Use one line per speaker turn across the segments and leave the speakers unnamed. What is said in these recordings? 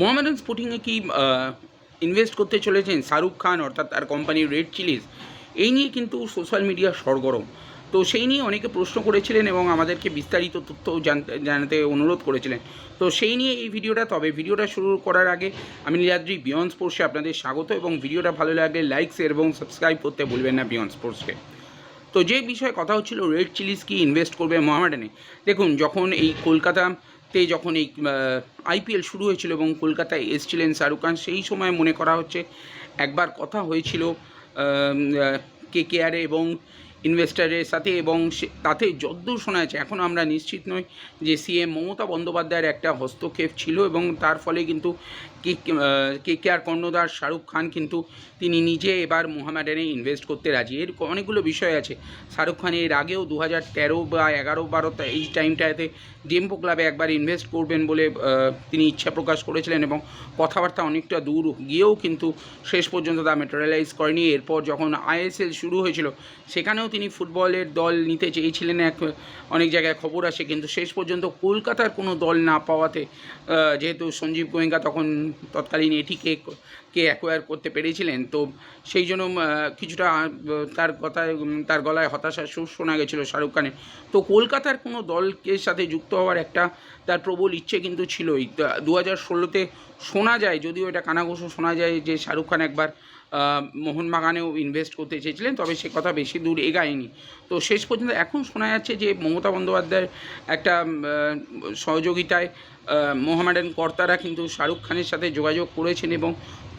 মোহামেডান স্পোর্টিংয়ে কি ইনভেস্ট করতে চলেছেন? শাহরুখ খান অর্থাৎ তার কোম্পানি রেড চিলিজ এই নিয়ে কিন্তু সোশ্যাল মিডিয়া সরগরম। তো সেই নিয়ে অনেকে প্রশ্ন করেছিলেন এবং আমাদেরকে বিস্তারিত তথ্য জানতে অনুরোধ করেছিলেন। তো সেই নিয়ে এই ভিডিওটা, তবে ভিডিওটা শুরু করার আগে আমি নীলাদ্রি বিয়ন স্পোর্টসে আপনাদের স্বাগত এবং ভিডিওটা ভালো লাগলে লাইক শেয়ার এবং সাবস্ক্রাইব করতে ভুলবেন না বিয়ন স্পোর্টসকে তো যে বিষয়ে কথা হচ্ছিল রেড চিলিস কি ইনভেস্ট করবে মোহামেডানে দেখুন, যখন এই কলকাতাতে যখন এই আইপিএল শুরু হয়েছিল এবং কলকাতায় এসেছিলেন শাহরুখ খান, সেই সময় মনে করা হচ্ছে একবার কথা হয়েছিল কে কে কেআরে এবং ইনভেস্টারের সাথে এবং তাতে যদ্দূর শোনা যাচ্ছে, এখন আমরা নিশ্চিত নই যে সিএম মমতা বন্দ্যোপাধ্যায়ের একটা হস্তক্ষেপ ছিল এবং তার ফলে কিন্তু কে কে আর কর্ণধার শাহরুখ খান কিন্তু তিনি নিজে এবার মোহামেডানে ইনভেস্ট করতে রাজি। এর অনেকগুলো বিষয় আছে। শাহরুখ খান এর আগেও দু হাজার তেরো বা এগারো বারো এই টাইমটাতে ডিএমপো ক্লাবে একবার ইনভেস্ট করবেন বলে তিনি ইচ্ছা প্রকাশ করেছিলেন এবং কথাবার্তা অনেকটা দূর গিয়েও কিন্তু শেষ পর্যন্ত তা মেটেরিয়ালাইজ করেনি। এরপর যখন আইএসএল শুরু হয়েছিল, সেখানেও তিনি ফুটবলের দল নিতে চেয়েছিলেন, এক, অনেক জায়গায় খবর আসে, কিন্তু শেষ পর্যন্ত কলকাতার কোনো দল না পাওয়াতে যেহেতু সঞ্জীব গোয়েঙ্কা তখন তৎকালীন এটিকে কে অ্যাকোয়ার করতে পেরেছিলেন, তো সেই জন্য কিছুটা তার কথায় তার গলায় হতাশার সুর শোনা গেছিল শাহরুখ খানের। তো কলকাতার কোনো দলকে সাথে যুক্ত হওয়ার একটা তার প্রবল ইচ্ছে কিন্তু ছিলই। দু হাজার ষোলোতে শোনা যায়, যদিও এটা কানাঘোষও শোনা যায় যে শাহরুখ খান একবার মোহনবাগানেও ইনভেস্ট করতে চেয়েছিলেন, তবে সে কথা বেশি দূর এগায়নি। তো শেষ পর্যন্ত এখন শোনা যাচ্ছে যে মমতা বন্দ্যোপাধ্যায়ের একটা সহযোগিতায় মোহামেডান কর্তারা কিন্তু শাহরুখ খানের সাথে যোগাযোগ করেছেন এবং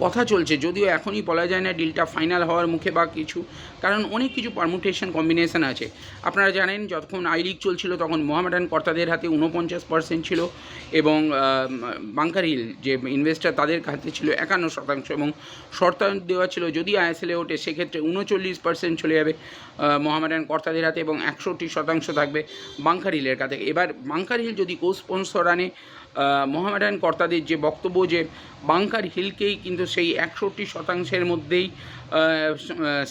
কথা চলছে। যদিও এখনই বলা যায় না ডিলটা ফাইনাল হওয়ার মুখে বা কিছু, কারণ অনেক কিছু পারমুটেশন কম্বিনেশন আছে। আপনারা জানেন, যখন আই লিগ চলছিল, তখন মোহামেডান কর্তাদের হাতে উনপঞ্চাশ পার্সেন্ট ছিল এবং বাংকার হিল যে ইনভেস্টার তাদের হাতে ছিল একান্ন শতাংশ এবং শর্ত দেওয়া ছিল যদি আইএসএলে ওঠে, সেক্ষেত্রে উনচল্লিশ পার্সেন্ট চলে যাবে মোহামেডান কর্তাদের হাতে এবং একষট্টি শতাংশ থাকবে বাংকার হিলের কাছে। এবার বাংকার হিল যদি কো স্পন্সর আনে মোহামেডান কর্তাদের যে বক্তব্য যে বাংকার হিলকেই কিন্তু সেই একষট্টি শতাংশের মধ্যেই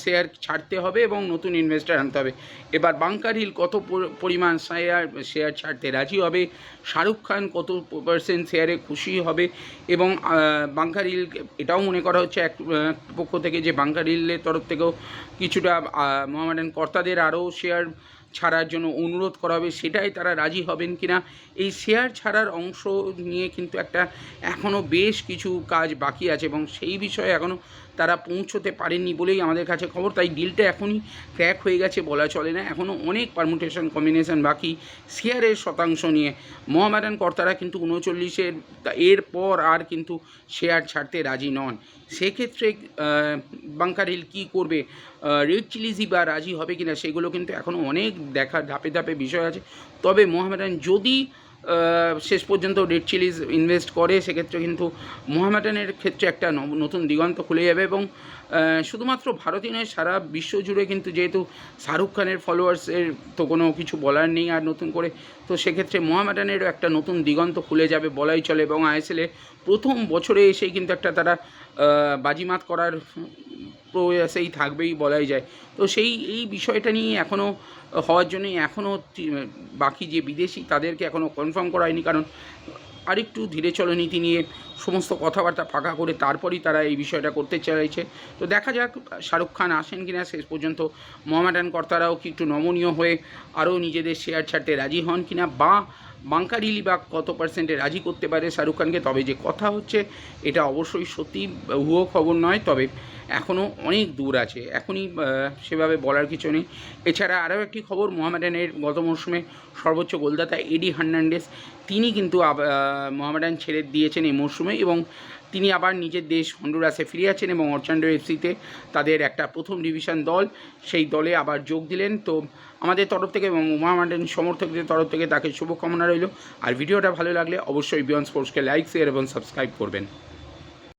শেয়ার ছাড়তে হবে এবং নতুন ইনভেস্টার আনতে হবে। এবার বাংকার হিল কত পরিমাণ শেয়ার শেয়ার ছাড়তে রাজি হবে? শাহরুখ খান কত পার্সেন্ট শেয়ারে খুশি হবে? এবং বাংকার হিল এটাও মনে করা হচ্ছে এক পক্ষ থেকে যে বাংকার হিলের তরফ থেকেও কিছুটা মোহামেডান কর্তাদের আরও শেয়ার ছাড়ার জন্য অনুরোধ করা হবে, সেটাই তারা রাজি হবেন কিনা, এই শেয়ার ছাড়ার অংশ নিয়ে কিন্তু একটা এখনও বেশ কিছু কাজ বাকি আছে এবং সেই বিষয়ে এখনও তারা পৌঁছতে পারেননি বলেই আমাদের কাছে খবর। তাই ডিলটা এখনই ক্র্যাক হয়ে গেছে বলা চলে না। এখনও অনেক পারমুটেশন কম্বিনেশন বাকি। শেয়ারের শতাংশ নিয়ে। মোহামেডান কর্তারা কিন্তু উনচল্লিশের এরপর আর কিন্তু শেয়ার ছাড়তে রাজি নন। সেক্ষেত্রে হিল কী করবে? রেড চিলিজি বা রাজি হবে কিনা, সেগুলো কিন্তু এখনও অনেক দেখা ধাপে ধাপে বিষয় আছে। তবে মোহামেডান যদি শেষ পর্যন্ত রেড চিলিজ ইনভেস্ট করে, সেক্ষেত্রে কিন্তু মোহামেডানের ক্ষেত্রে একটা নতুন দিগন্ত খুলে যাবে এবং শুধুমাত্র ভারতীয় নয়, সারা বিশ্ব জুড়ে কিন্তু যেহেতু শাহরুখ খানের ফলোয়ার্সের তো কোনো কিছু বলার নেই আর নতুন করে, তো সেক্ষেত্রে মোহামেডানেরও একটা নতুন দিগন্ত খুলে যাবে বলাই চলে এবং আইএসএলে প্রথম বছরে এসেই কিন্তু একটা তারা বাজিমাত করার প্রয়াসেই থাকবেই বলাই যায়। তো সেই, এই বিষয়টা নিয়ে এখনও হওয়ার জন্যই এখনও বাকি যে বিদেশি, তাদেরকে এখনও কনফার্ম করা হয়নি কারণ আরেকটু ধীরে চলো নীতি নিয়ে সমস্ত কথাবার্তা ফাঁকা করে তারপরই তারা এই বিষয়টা করতে চাইছে। তো দেখা যাক, শাহরুখ খান আসেন কিনা, শেষ পর্যন্ত মোহামেডান কর্তারাও কি একটু নমনীয় হয়ে আরও নিজেদের শেয়ার ছাড়তে রাজি হন কিনা, বা বাংকারিলি বা কত পার্সেন্টে রাজি করতে পারে শাহরুখ খানকে? তবে যে কথা হচ্ছে, এটা অবশ্যই সত্যি ভুয়ো খবর নয়। তবে এখনও অনেক দূর আছে। এখনই সেভাবে বলার কিছু নেই। এছাড়া আরও একটি খবর মোহামেডানের গত মরশুমে সর্বোচ্চ গোলদাতা এডি হার্নান্ডেস তিনি কিন্তু মোহামেডান ছেড়ে দিয়েছেন এই মরশুমে এবং তিনি আবার নিজের দেশ হন্ডুরাসে ফিরে আছেন এবং অর্চান্ডো এফসিতে তাদের একটা প্রথম ডিভিশন দল, সেই দলে আবার যোগ দিলেন। তো আমাদের তরফ থেকে এবং উমামান্ডেন সমর্থকদের তরফ থেকে তাকে শুভকামনা রইল। আর ভিডিওটা ভালো লাগলে অবশ্যই বিয়ন স্পোর্টসকে লাইক শেয়ার এবং সাবস্ক্রাইব করবেন।